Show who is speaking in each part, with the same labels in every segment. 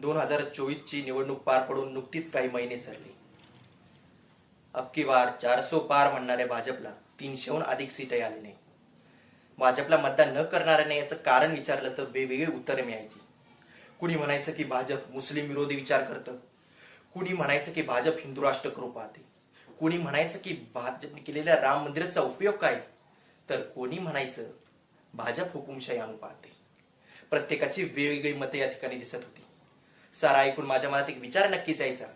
Speaker 1: दोन हजार चोवीस ची निवडणूक पार पडून नुकतीच काही महिने सरली. अबकी बार चारसो पार म्हणणाऱ्या भाजपला तीनशेहून अधिक सीटही आली नाही. भाजपला मतदान न करणाऱ्याने याचं कारण विचारलं तर वेगवेगळी उत्तरे मिळायची. कुणी म्हणायचं की भाजप मुस्लिम विरोधी विचार करतं? कुणी म्हणायचं की भाजप हिंदू राष्ट्र करू पाहते? कुणी म्हणायचं की भाजपने केलेल्या राम मंदिराचा उपयोग काय? तर कोणी म्हणायचं भाजप हुकुमशाही आणू पाहते. प्रत्येकाची वेगवेगळी मते या ठिकाणी दिसत होती. सारा ऐकून माझ्या मनात एक विचार नक्कीच यायचा.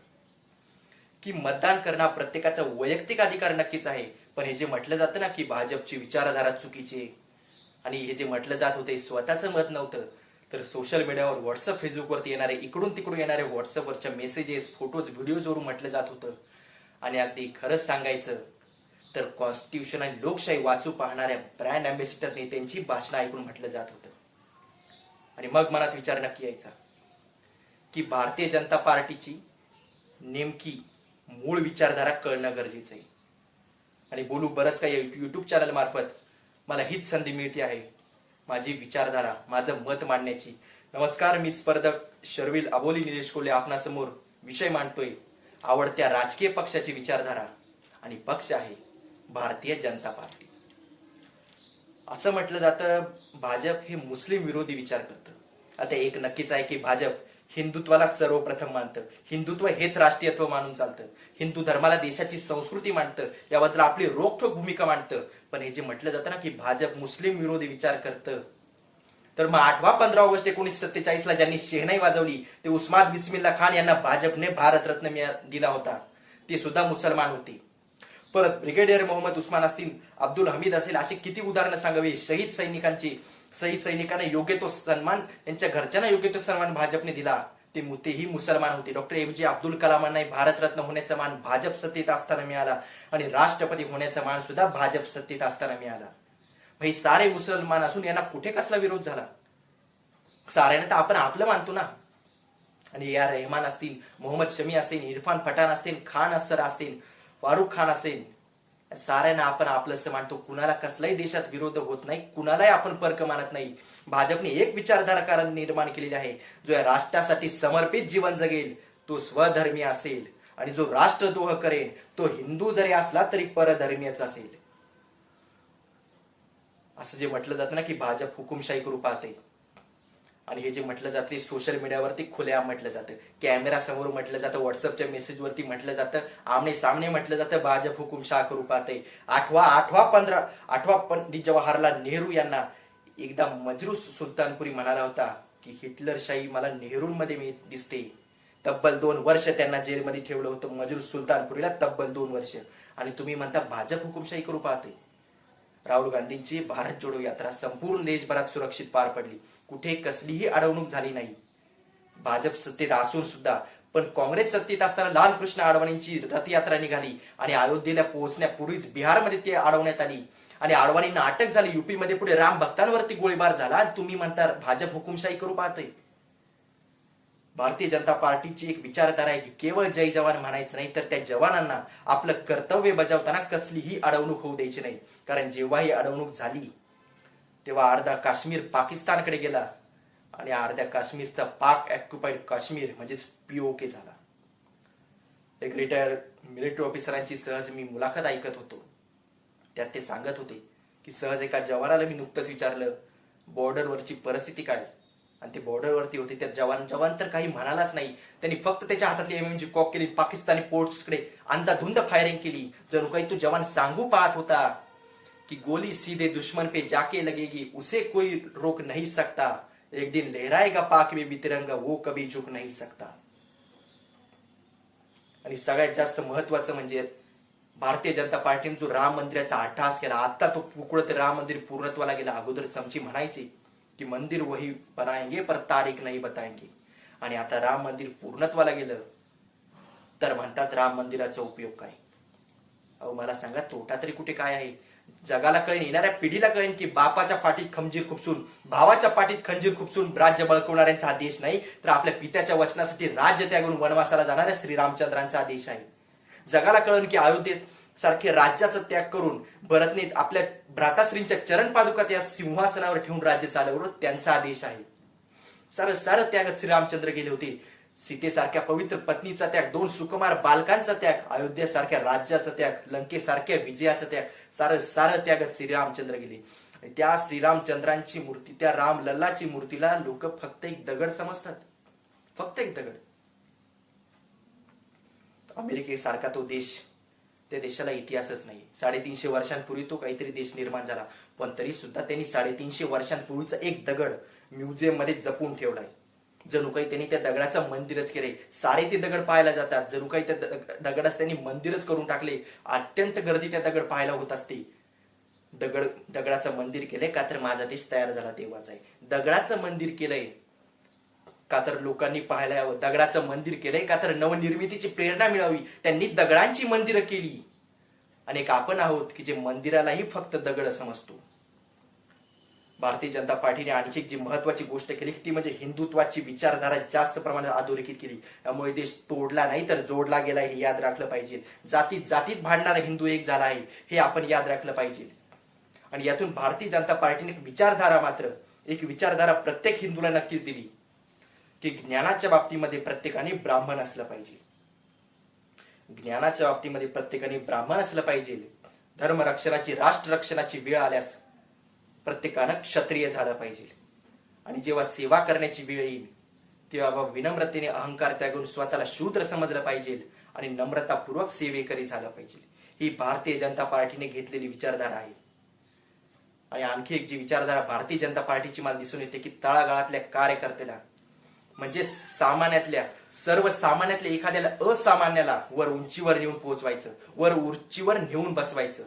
Speaker 1: की मतदान करणं हा प्रत्येकाचा वैयक्तिक अधिकार नक्कीच आहे पण हे जे म्हटलं जातं ना की भाजपची विचारधारा चुकीची आणि हे जे म्हटलं जात होते स्वतःचं मत नव्हतं तर सोशल मीडियावर व्हॉट्सअप फेसबुकवरती येणारे इकडून तिकडून येणारे व्हॉट्सअपवरच्या मेसेजेस फोटोज व्हिडिओजवरून म्हटलं जात होतं. आणि अगदी खरंच सांगायचं तर कॉन्स्टिट्यूशन आणि लोकशाही वाचू पाहणाऱ्या ब्रँड अँबॅसिडरने त्यांची भाषणं ऐकून म्हटलं जात होतं. आणि मग मनात विचार नक्की यायचा. की भारतीय जनता पार्टीची नेमकी मूळ विचारधारा कळणं गरजेचं आहे. आणि बोलू बरंच काही युट्यूब चॅनल मार्फत मला हीच संधी मिळते आहे. माझी विचारधारा माझं मत मांडण्याची. नमस्कार मी स्पर्धक शर्विल अबोली निलेश कोल्हे आपणासमोर विषय मांडतोय. आवडत्या राजकीय पक्षाची विचारधारा आणि पक्ष आहे भारतीय जनता पार्टी. असं म्हटलं जातं भाजप हे मुस्लिम विरोधी विचार करतं. आता एक नक्कीच आहे की भाजप हिंदुत्वाला सर्वप्रथम मानतं. हिंदुत्व हेच राष्ट्रीयत्व मानून चालतं. हिंदू धर्माला देशाची संस्कृती मांडतं याबद्दल आपली रोखठोक भूमिका मांडतं पण हे जे म्हटलं जातं ना की भाजप मुस्लिम विरोधी विचार करतं. तर मग आठवा पंधरा ऑगस्ट एकोणीसशे सत्तेचाळीस ला ज्यांनी शेहनाई वाजवली ते उस्माद बिस्मिल्ला खान यांना भाजपने भारतरत्न दिला होता. ते सुद्धा मुसलमान होते. परत ब्रिगेडियर मोहम्मद उस्मान असतील अब्दुल हमीद असेल अशी किती उदाहरणं सांगावी? शहीद सैनिकांची सई सैनिकांना योग्य तो सन्मान त्यांच्या घरच्यांना योग्य तो सन्मान भाजपने दिला. ते मुतेही मुसलमान होते. डॉक्टर एम जे अब्दुल कलामांना भारतरत्न होण्याचा मान भाजप सत्तेत असताना मिळाला आणि राष्ट्रपती होण्याचा मान सुद्धा भाजप सत्तेत असताना मिळाला. हे सारे मुसलमान असून यांना कुठे कसला विरोध झाला? साऱ्यांना तर आपण आपलं मानतो ना. आणि ए. आर. रेहमान असतील मोहम्मद शमी असेल इरफान पठाण असतील खान असर असतील फारुख खान असेल साऱ्यांना आपण आपलंसं मानतो. कुणाला कसलाही देशात विरोध होत नाही कुणालाही आपण पर्क मानत नाही. भाजपने एक विचारधारा निर्माण केलेली आहे. जो या राष्ट्रासाठी समर्पित जीवन जगेल तो स्वधर्मी असेल. आणि जो राष्ट्रद्रोह करेल तो हिंदू जरी असला तरी परधर्मीयच असेल. असं जे म्हटलं जातं ना की भाजप हुकुमशाही करू पाहते. आणि हे जे म्हटलं जातं सोशल मीडियावरती खुल्या म्हटलं जातं. कॅमेरा समोर म्हटलं जातं व्हॉट्सअपच्या मेसेजवरती म्हटलं जातं आमने सामने म्हटलं जातं भाजप हुकुमशाह करू पाहते आठवा आठवा पंधरा आठवा पंडित जवाहरलाल नेहरू यांना एकदा मजरू सुलतानपुरी म्हणाला होता की हिटलरशाही मला नेहरूंमध्ये मी दिसते. तब्बल दोन वर्ष त्यांना जेलमध्ये ठेवलं होतं मजरू सुलतानपुरीला तब्बल दोन वर्ष. आणि तुम्ही म्हणता भाजप हुकुमशाही करू पाहते राहुल गांधींची भारत जोडो यात्रा संपूर्ण देशभरात सुरक्षित पार पडली. कुठे कसलीही अडवणूक झाली नाही. भाजप सत्तेत असून सुद्धा पण काँग्रेस सत्तेत असताना लालकृष्ण अडवाणींची रथयात्रा निघाली आणि अयोध्येला पोहोचण्यापूर्वीच बिहारमध्ये ती अडवण्यात आली. आणि अडवाणींना अटक झाली. युपी मध्ये पुढे राम भक्तांवरती गोळीबार झाला. आणि तुम्ही म्हणता भाजप हुकुमशाही करू पाहतोय. भारतीय जनता पार्टीची एक विचारधारा आहे की केवळ जय जवान म्हणायचं नाही तर त्या जवानांना आपलं कर्तव्य बजावताना कसलीही अडवणूक होऊ द्यायची नाही. कारण जेव्हा ही अडवणूक झाली तेव्हा अर्धा काश्मीर पाकिस्तानकडे गेला आणि अर्ध्या काश्मीरचा पाक ऑक्युपाईड काश्मीर म्हणजेच पीओके झाला. एक रिटायर मिलिटरी ऑफिसरांची सहज मी मुलाखत ऐकत होतो. त्यात ते सांगत होते की सहज एका जवानाला मी नुकतंच विचारलं बॉर्डरवरची परिस्थिती काय? आणि ते बॉर्डरवरती होते. त्या जवान जवान तर काही म्हणालाच नाही. त्यांनी फक्त त्याच्या हातातली एमएमजी कॉक केली पाकिस्तानी पोर्ट्सकडे अंधाधुंद फायरिंग केली. जणू काही तो जवान सांगू पाहत होता कि गोली सीधे दुश्मन पे जाके लगेगी उसे कोई रोक नहीं सकता. एक दिन लहराएगा पाक में भी तिरंगा वो कभी झुक नहीं सकता. आणि सगळ्यात जास्त महत्वाचं म्हणजे भारतीय जनता पार्टीने जो राम मंदिराचा अट्टहास केला आता तो पुकडत राम मंदिर पूर्णत्वाला गेला. अगोदर चमची म्हणायची की मंदिर वही बनाएंगे पर तारीख नाही बताएंगे. आणि आता राम मंदिर पूर्णत्वाला गेलं तर म्हणतात राम मंदिराचा उपयोग काय? अहो मला सांगा तोटा तरी कुठे काय आहे? जगाला कळेन येणाऱ्या पिढीला कळेन की बापाच्या पाठीत खंजीर खुपसून भावाच्या पाठीत खंजीर खुपसून राज्य बळकवणाऱ्यांचा हा देश नाही तर आपल्या पित्याच्या वचनासाठी राज्य त्यागून वनवासाला जाणाऱ्या श्रीरामचंद्रांचा हा देश आहे. जगाला कळेल की अयोध्येत सारखे राज्याचा त्याग करून भरतने आपल्या भ्राताश्रींच्या चरण पादुकात या सिंहासनावर ठेवून राज्य चालवलं त्यांचा आदेश देश आहे. सारं सारं त्यागात श्रीरामचंद्र गेले होते. सीतेसारख्या पवित्र पत्नीचा त्याग दोन सुकुमार बालकांचा त्याग अयोध्येसारख्या राज्याचा त्याग लंकेसारख्या विजयाचा त्याग सारं सारं त्यागत श्रीरामचंद्र गेले. त्या श्रीरामचंद्रांची मूर्ती त्या राम लल्लाची मूर्तीला लोक फक्त एक दगड समजतात. फक्त एक दगड. अमेरिकेसारखा तो देश त्या देशाला इतिहासच नाही. साडेतीनशे वर्षांपूर्वी तो काहीतरी देश निर्माण झाला. पण तरी सुद्धा त्यांनी साडेतीनशे वर्षांपूर्वीचा एक दगड म्युझियममध्ये जपून ठेवलाय. जणू काही त्यांनी त्या दगडाचं मंदिरच केले सारे ते दगड पाहायला जातात. जणू काही त्या दग- दगडास त्यांनी मंदिरच करून टाकले अत्यंत गर्दी त्या दगड पाहायला होत असते. दगड दगडाचं मंदिर केलंय का तर माझा देश तयार झाला तेव्हाच आहे. दगडाचं मंदिर केलंय. का तर लोकांनी पाहायला यावं. दगडाचं मंदिर केलंय का तर नवनिर्मितीची प्रेरणा मिळावी. त्यांनी दगडांची मंदिरं केली. आणि एक आपण आहोत की जे मंदिरालाही फक्त दगड समजतो. भारतीय जनता पार्टीने आणखी एक जी महत्वाची गोष्ट केली ती म्हणजे हिंदुत्वाची विचारधारा जास्त प्रमाणात अधोरेखित केली. त्यामुळे देश तोडला नाही तर जोडला गेला हे याद राखलं पाहिजे. जातीत जातीत भांडणारा हिंदू एक झाला आहे हे आपण याद राखलं पाहिजे. आणि यातून भारतीय जनता पार्टीने एक विचारधारा मात्र एक विचारधारा प्रत्येक हिंदूला नक्कीच दिली. की ज्ञानाच्या बाबतीमध्ये प्रत्येकाने ब्राह्मण असलं पाहिजे. ज्ञानाच्या बाबतीमध्ये प्रत्येकाने ब्राह्मण असलं पाहिजे. धर्मरक्षणाची राष्ट्ररक्षणाची वेळ आल्यास प्रत्येकानं क्षत्रिय झालं पाहिजे. आणि जेव्हा सेवा करण्याची वेळ येईल तेव्हा विनम्रतेने अहंकार त्यागून स्वतःला शूद्र समजलं पाहिजे आणि नम्रतापूर्वक सेवेकरी झालं पाहिजे. ही भारतीय जनता पार्टीने घेतलेली विचारधारा आहे. आणि आणखी एक जी विचारधारा भारतीय जनता पार्टीची मला दिसून येते की तळागाळातल्या कार्यकर्त्याला म्हणजे सामान्यातल्या सर्व सामान्यातल्या एखाद्याला असामान्याला वर उंचीवर नेऊन पोहोचवायचं वर उंचीवर नेऊन बसवायचं.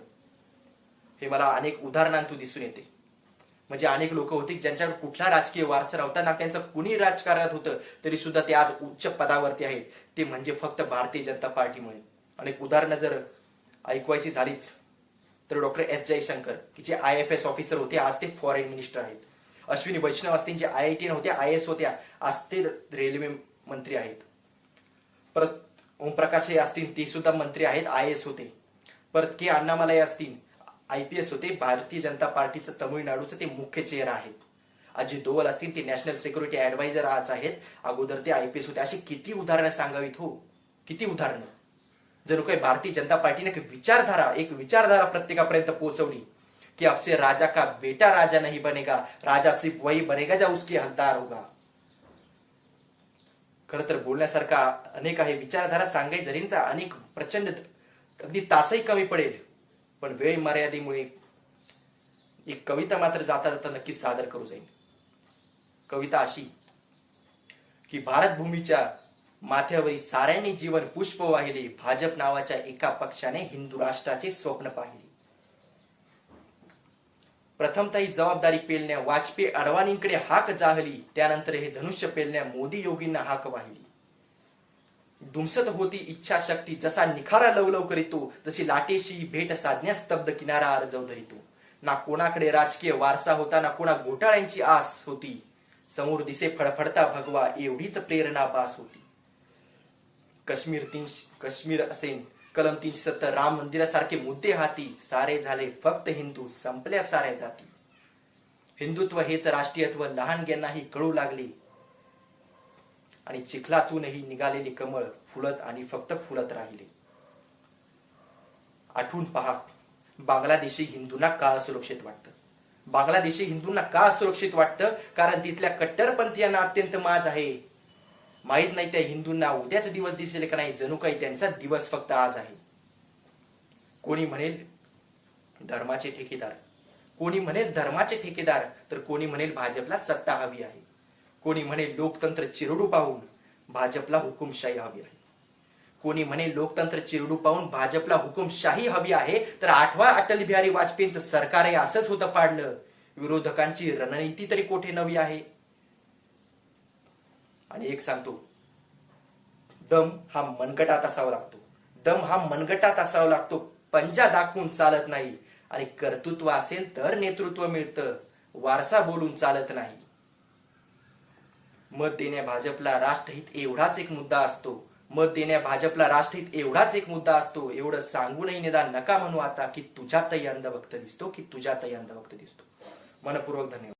Speaker 1: हे मला अनेक उदाहरणांतून दिसून येते. म्हणजे अनेक लोक होती ज्यांच्याकडे कुठला राजकीय वारसा नव्हता ना त्यांचं कुणी राजकारणात होतं तरी सुद्धा ते आज उच्च पदावरती आहेत. ते म्हणजे फक्त भारतीय जनता पार्टीमुळे. अनेक उदाहरणं जर ऐकवायची झालीच तर डॉक्टर एस जयशंकर की जे आय एफ एस ऑफिसर होते आज ते फॉरेन मिनिस्टर आहेत. अश्विनी वैष्णव असतील जे आय आय टी होत्या आय एस होत्या आज ते रेल्वे मंत्री आहेत. परत ओमप्रकाश हे असतील ते सुद्धा मंत्री आहेत आय एस होते. परत के अण्णामलाई असतील आय पी एस होते भारतीय जनता पार्टीचं तमिळनाडूचं ते मुख्य चेहरा आहेत. अजित डोवल असतील ते नॅशनल सिक्युरिटी ऍडवायझर आज आहेत. अगोदर ते आय पी एस होते. अशी किती उदाहरणं सांगावीत हो? किती उदाहरणं? जणू काही भारतीय जनता पार्टीने एक विचारधारा एक विचारधारा प्रत्येकापर्यंत पोहोचवली. कि अब से राजा का बेटा राजा नहीं बनेगा। राजा सिर्फ वही बनेगा जो उसकी हकदार होगा। खर तर बोलण्यासारखा अनेक आहे विचारधारा सांगायची जरी तर अनेक प्रचंड अगदी तासही कमी पडेल. पण वेळ मर्यादेमुळे एक कविता मात्र जाता जाता नक्कीच सादर करू जाईल कविता अशी की भारत भूमीच्या माथ्यावरी साऱ्यांनी जीवन पुष्प वाहिले भाजप नावाच्या एका पक्षाने हिंदू राष्ट्राचे स्वप्न पाहिले. प्रथमतः ही जबाबदारी पेलण्या वाजपेयी अडवाणींकडे हाक जाहली त्यानंतर हे धनुष्य पेलण्या मोदी योगींना हाक वाहिली. दुमसत होती इच्छा शक्ती जसा निखारा लवलव करीतो तशी लाटेशी भेट साधण्यास स्तब्ध किनारा अर्जव धरितो. ना कोणाकडे राजकीय वारसा होता ना कोणा घोटाळ्यांची आस होती. समोर दिसे फडफडता भगवा एवढीच प्रेरणा बास होती. काश्मीर तीन काश्मीर असेन कलम तीनशे सत्तर राम मंदिरासारखे मुद्दे हाती सारे झाले फक्त हिंदू संपल्या साऱ्या जाती. हिंदुत्व हेच राष्ट्रीयत्व लहानग्यांनाही कळू लागले. आणि चिखलातूनही निघालेली कमळ फुलत आणि फक्त फुलत राहिले. आठवून पहा बांगलादेशी हिंदूंना का असुरक्षित वाटतं? बांगलादेशी हिंदूंना का असुरक्षित वाटतं? कारण तिथल्या कट्टरपंथीयांना अत्यंत माज आहे. माहीत नाही त्या हिंदूंना उद्याच दिवस दिसेल का नाही जणू काही त्यांचा दिवस फक्त आज आहे. कोणी म्हणेल धर्माचे ठेकेदार. कोणी म्हणेल धर्माचे ठेकेदार तर कोणी म्हणेल भाजपला सत्ता हवी आहे. कोणी म्हणेल लोकतंत्र चिरडू पाहून भाजपला हुकुमशाही हवी आहे. कोणी म्हणे लोकतंत्र चिरडू पाहून भाजपला हुकुमशाही हवी आहे तर आठवा अटल बिहारी वाजपेयींचं सरकार हे असंच होतं पाडलं. विरोधकांची रणनीती तरी कोठे नवी आहे? आणि एक सांगतो दम हा मनगटात असावा लागतो. दम हा मनगटात असावा लागतो. पंजा दाखवून चालत नाही. आणि कर्तृत्व असेल तर नेतृत्व मिळतं. वारसा बोलून चालत नाही. मत देण्या भाजपला राष्ट्रहित एवढाच एक मुद्दा असतो. मत देण्या भाजपला राष्ट्रहित एवढाच एक मुद्दा असतो. एवढं सांगूनही निदान नका म्हणू आता की तुझ्यातही अंधभक्त दिसतो की तुझ्यातही अंधभक्त दिसतो. मनपूर्वक धन्यवाद.